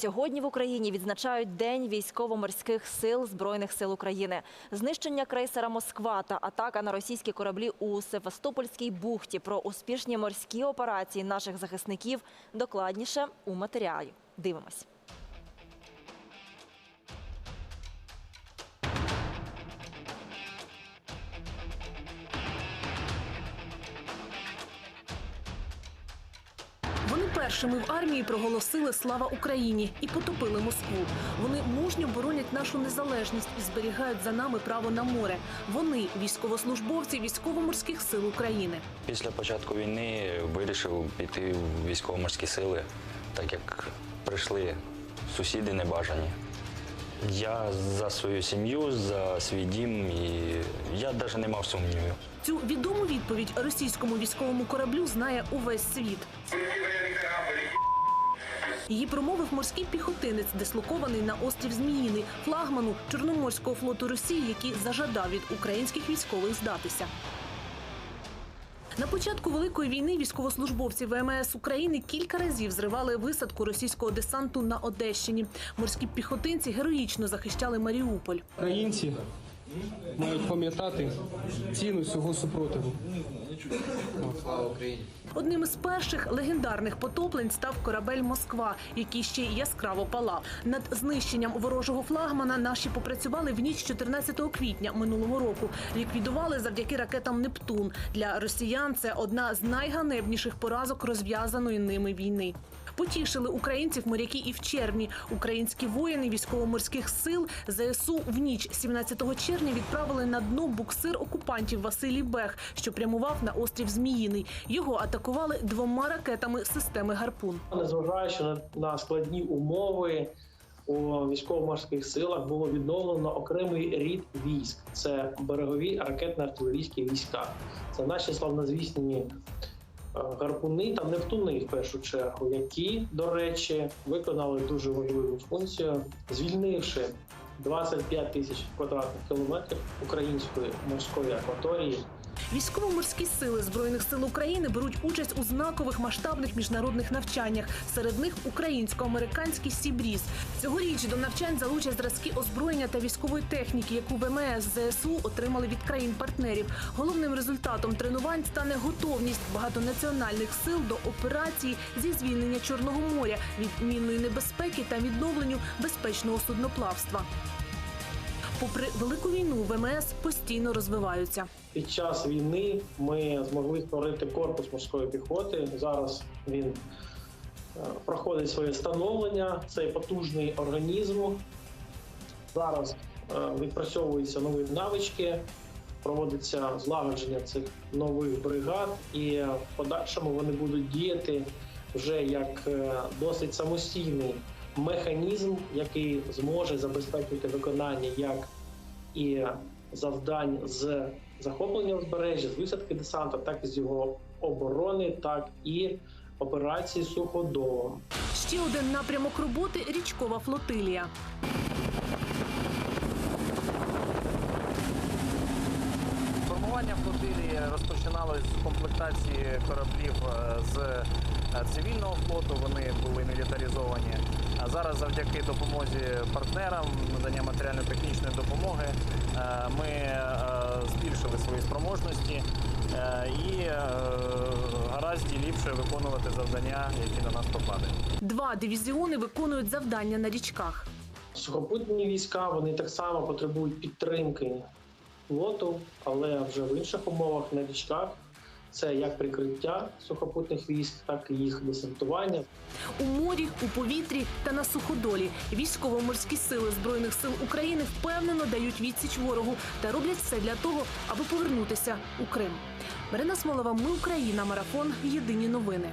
Сьогодні в Україні відзначають День військово-морських сил Збройних сил України. Знищення крейсера Москва та атака на російські кораблі у Севастопольській бухті. Про успішні морські операції наших захисників докладніше у матеріалі. Дивимось. Вони першими в армії проголосили Слава Україні і потопили Москву. Вони мужньо боронять нашу незалежність і зберігають за нами право на море. Вони військовослужбовці військово-морських сил України. Після початку війни вирішив піти в військово-морські сили, так як прийшли сусіди небажані. Я за свою сім'ю, за свій дім і я навіть не мав сумнівів. Цю відому відповідь російському військовому кораблю знає увесь світ. Її промовив морський піхотинець, дислокований на острів Зміїний, флагману Чорноморського флоту Росії, який зажадав від українських військових здатися. На початку великої війни військовослужбовці ВМС України кілька разів зривали висадку російського десанту на Одещині. Морські піхотинці героїчно захищали Маріуполь. Українці мають пам'ятати ціну цього супротиву. Одним із перших легендарних потоплень став корабель Москва, який ще яскраво палав. Над знищенням ворожого флагмана наші попрацювали в ніч 14 квітня минулого року. Ліквідували завдяки ракетам Нептун. Для росіян це одна з найганебніших поразок розв'язаної ними війни. Потішили українців моряки і в червні. Українські воїни військово-морських сил ЗСУ в ніч 17 червня відправили на дно буксир окупантів Василій Бех, що прямував на острів Зміїний. Його атакували двома ракетами системи Гарпун. Незважаючи на, на складні умови у військово-морських силах, було відновлено окремий рід військ. Це берегові ракетно-артилерійські війська. Це наші славнозвісні е, гарпуни та нептуни, в першу чергу, які, до речі, виконали дуже важливу функцію, звільнивши 25 тисяч квадратних кілометрів української морської акваторії Військово-морські сили збройних сил України беруть участь у знакових масштабних міжнародних навчаннях. Серед них українсько-американський Сібріз. Цьогоріч до навчань залучать зразки озброєння та військової техніки, яку ВМС ЗСУ отримали від країн-партнерів. Головним результатом тренувань стане готовність багатонаціональних сил до операції зі звільнення Чорного моря від мінної небезпеки та відновленню безпечного судноплавства. Попри велику війну, ВМС постійно розвиваються. Під час війни ми змогли створити корпус морської піхоти. Зараз він е, проходить своє становлення. Це потужний організм. Зараз е, відпрацьовуються нові навички, проводиться злагодження цих нових бригад, і в подальшому вони будуть діяти вже як е, досить самостійний механізм, який зможе забезпечити виконання як і завдань з захоплення узбережжя, з висадки десанту, так і з його оборони, так і операції суходолом. Ще один напрямок роботи річкова флотилія. Формування флотилії розпочиналось з комплектації кораблів е, з е, цивільного флоту. Вони були мілітаризовані. Зараз, завдяки допомозі партнерам, надання матеріально-технічної допомоги, е, ми е, збільшили свої спроможності е, і е, гаразді ліпше виконувати завдання, які на нас попадають. Два дивізіони виконують завдання на річках. Сухопутні війська вони так само потребують підтримки флоту, але вже в інших умовах на річках. Це як прикриття сухопутних військ, так і їх десантування. У морі, у повітрі та на суходолі військово-морські сили збройних сил України впевнено дають відсіч ворогу та роблять все для того, аби повернутися у Крим. Марина Смолова, ми Україна. Марафон. Єдині новини.